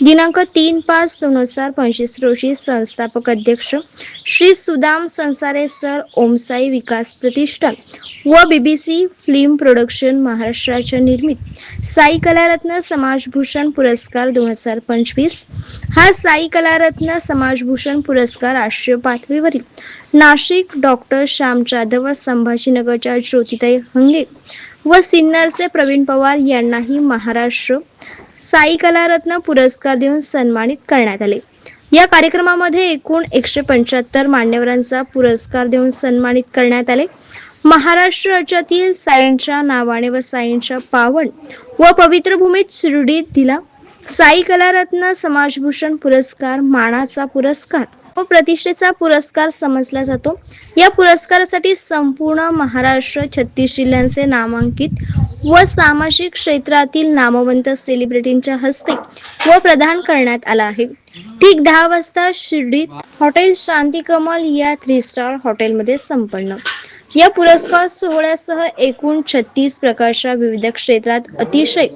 दिनांक तीन पाच दोन हजार पंचवीस रोजी संस्थापक अध्यक्ष श्री सुदाम संसारे सर ओमसाई विकास प्रतिष्ठान व बीबीसी फिल्म प्रोडक्शन महाराष्ट्राच्या निर्मित साई कलारत्न समाजभूषण पुरस्कार दोन हजार पंचवीस. हा साई कलारत्न समाजभूषण पुरस्कार राष्ट्रीय पातळीवरील नाशिक डॉक्टर श्याम जाधव संभाजीनगरच्या ज्योतिताई हंगे व सिन्नरचे प्रवीण पवार यांनाही महाराष्ट्र साई कलारत्न पुरस्कार देऊन सन्मानित करण्यात आले. या कार्यक्रमामध्ये एकूण एकशे पंच्याहत्तर मान्यवरांचा पुरस्कार देऊन सन्मानित करण्यात आले. महाराष्ट्र राज्यातील साईंच्या नावाने व साईंच्या पावन व पवित्र भूमीत शिर्डीत दिला. साई कलारत्न समाजभूषण पुरस्कार मानाचा पुरस्कार व प्रतिष्ठेचा पुरस्कार समजला जातो. या पुरस्कारासाठी संपूर्ण महाराष्ट्र छत्तीस जिल्ह्यांचे नामांकित व सामाजिक क्षेत्रातील नामवंत सेलिब्रिटींच्या हस्ते व प्रदान करण्यात आला आहे. ठीक दहा वाजता शिर्डीत हॉटेल शांती कमल या थ्री स्टार हॉटेलमध्ये संपन्न. या पुरस्कार सोहळ्यासह एकूण छत्तीस प्रकारच्या विविध क्षेत्रात अतिशय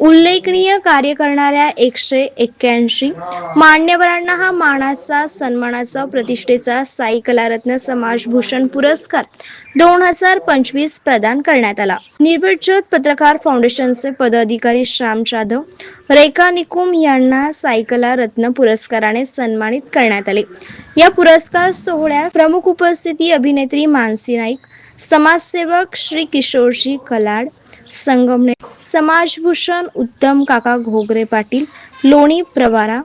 उल्लेखनीय कार्य करणाऱ्या एकशे एक्क्याऐंशी मान्यवरांना हा मानाचा सन्मानाचा प्रतिष्ठेचा साई कलारत्न समाजभूषण पुरस्कार दोन हजार पंचवीस प्रदान करण्यात आला. निर्भीडज्योत पत्रकार फाउंडेशनचे पदाधिकारी श्याम जाधव रेखा निकुम यांना साई कला रत्न पुरस्काराने सन्मानित करण्यात आले. या पुरस्कार सोहळ्यास प्रमुख उपस्थिती अभिनेत्री मानसी नाईक समाजसेवक श्री किशोरजी कलाड संगमने समाजभूषण उत्तम काका घोगरे पाटील लोणी प्रवारा.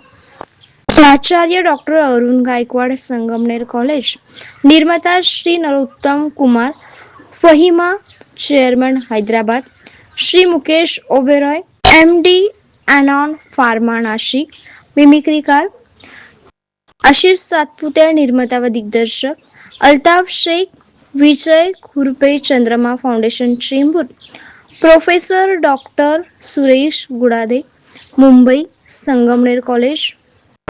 प्राचार्य डॉक्टर अरुण गायकवाड संगमनेर कॉलेज. निर्माता Shri Narottam Kumar Fahima chairman Hyderabad. Shri Mukesh Oberoi M D Anon pharma Nashik. मिमिक्रीकार. Ashish Satpute निर्माता व दिग्दर्शक. Altaf Shaikh Vijay Khurpe Chandrama foundation Chembur professor doctor Suresh Gudade Mumbai Sangamner college.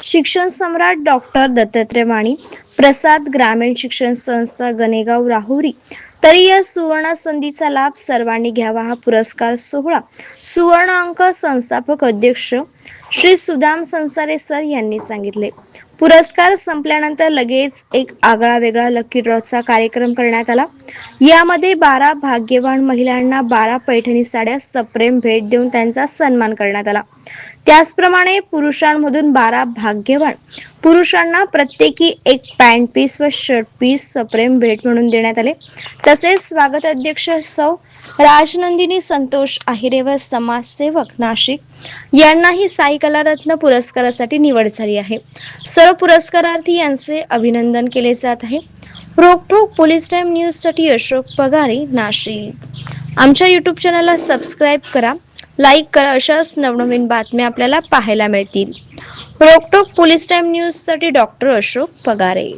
शिक्षण सम्राट डॉक्टर दत्तात्रय वाणी प्रसाद ग्रामीण शिक्षण संस्था गणेगाव राहुरी तरी या सुवर्ण संधीचा लाभ सर्वांनी घ्यावा. हा पुरस्कार सोहळा सुवर्ण अंक संस्थापक अध्यक्ष श्री सुदाम संसारे सर यांनी सांगितले. पुरस्कार संपल्यानंतर लगेच एक आगळा वेगळा लकी ड्रॉचा कार्यक्रम करण्यात आला. यामध्ये बारा भाग्यवान महिलांना बारा पैठणी साड्या सप्रेम भेट देऊन त्यांचा सन्मान करण्यात आला. त्याचप्रमाणे पुरुषांमधून बारा भाग्यवान. पुरुषांना प्रत्येकी एक पॅन्ट पीस व शर्ट पीस सप्रेम भेट म्हणून देण्यात आले. तसेच स्वागत अध्यक्ष सौ राजनंदिनी संतोष आहिरे व समाजसेवक नाशिक यांनाही साई कलारत्न पुरस्कारासाठी निवड झाली आहे. सर्व पुरस्कारार्थी यांचे अभिनंदन केले जात आहे. रोकठोक पोलीस टाईम न्यूजसाठी अशोक पगारे नाशिक. आमच्या यूट्यूब चॅनलला सबस्क्राईब करा. लाईक करा अशाच नवनवीन बातम्या आपल्याला पाहायला मिळतील. रोकटोक पोलीस टाइम न्यूजसाठी डॉक्टर अशोक पगारे.